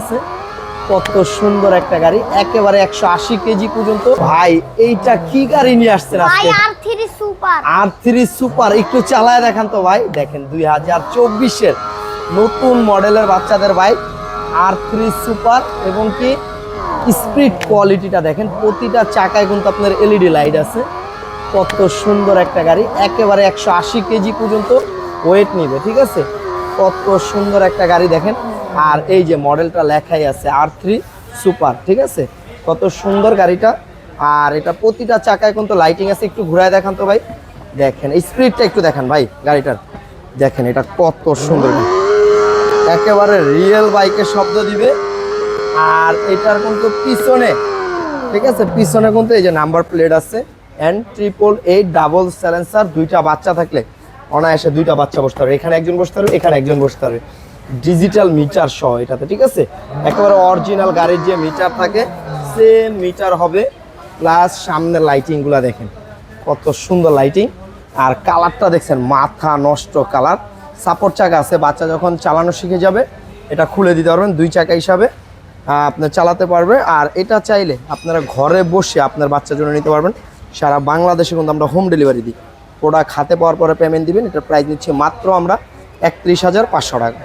আছে। কত সুন্দর একটা গাড়ি একেবারে একশো আশি কেজি পর্যন্ত। ভাই এইটা কি গাড়ি নিয়ে আসছেন ভাই আজকে? R three super R three super একটু চালায় দেখান তো ভাই। দেখেন দুই হাজার চব্বিশের নতুন মডেলের বাচ্চাদের বাইক আর থ্রি সুপার এবং কি স্পিড কোয়ালিটিটা দেখেন প্রতিটা চাকায় কিন্তু আপনার এলইডি লাইট আছে। কত সুন্দর একটা গাড়ি একেবারে একশো আশি কেজি পর্যন্ত ওয়েট নিবে ঠিক আছে? কত সুন্দর একটা গাড়ি দেখেন। আর এই যে মডেলটা লেখাই আছে আর থ্রি সুপার ঠিক আছে? কত সুন্দর গাড়িটা। আর এটা প্রতিটা চাকায় কিন্তু লাইটিং আছে, একটু ঘুরায় দেখান তো ভাই। দেখেন স্পিডটা একটু দেখান ভাই গাড়িটার। দেখেন, এটা কত সুন্দর। একেবারে রিয়েল বাইকের শব্দ দিবে। আর এটার কিন্তু পিছনে, ঠিক আছে? পিছনে কিন্তু এই যে নাম্বার প্লেট আছে N triple eight double silencer দুইটা বাচ্চা থাকলে। অনায়াসে দুইটা বাচ্চা বসতে হবে এখানে একজন বসতে হবে এখানে একজন বসতে পারবে। ডিজিটাল মিটার সহ এটাতে, ঠিক আছে? একেবারে অরিজিনাল গাড়ির যে মিটার থাকে সেম মিটার হবে প্লাস সামনের লাইটিংগুলো দেখেন। কত সুন্দর লাইটিং আর কালারটা দেখছেন, মাথা নষ্ট কালার সাপোর্ট চাকা আছে, বাচ্চা যখন চালানো শিখে যাবে, এটা খুলে দিতে পারবেন, দুই চাকা হিসাবে আপনার চালাতে পারবে। আর এটা চাইলে আপনারা ঘরে বসে আপনার বাচ্চার জন্য নিতে পারবেন। সারা বাংলাদেশে কিন্তু আমরা হোম ডেলিভারি দিই। প্রোডাক্ট হাতে পাওয়ার পরে পেমেন্ট দিবেন, এটার প্রাইস নিচ্ছে মাত্র আমরা একত্রিশ হাজার পাঁচশো টাকা।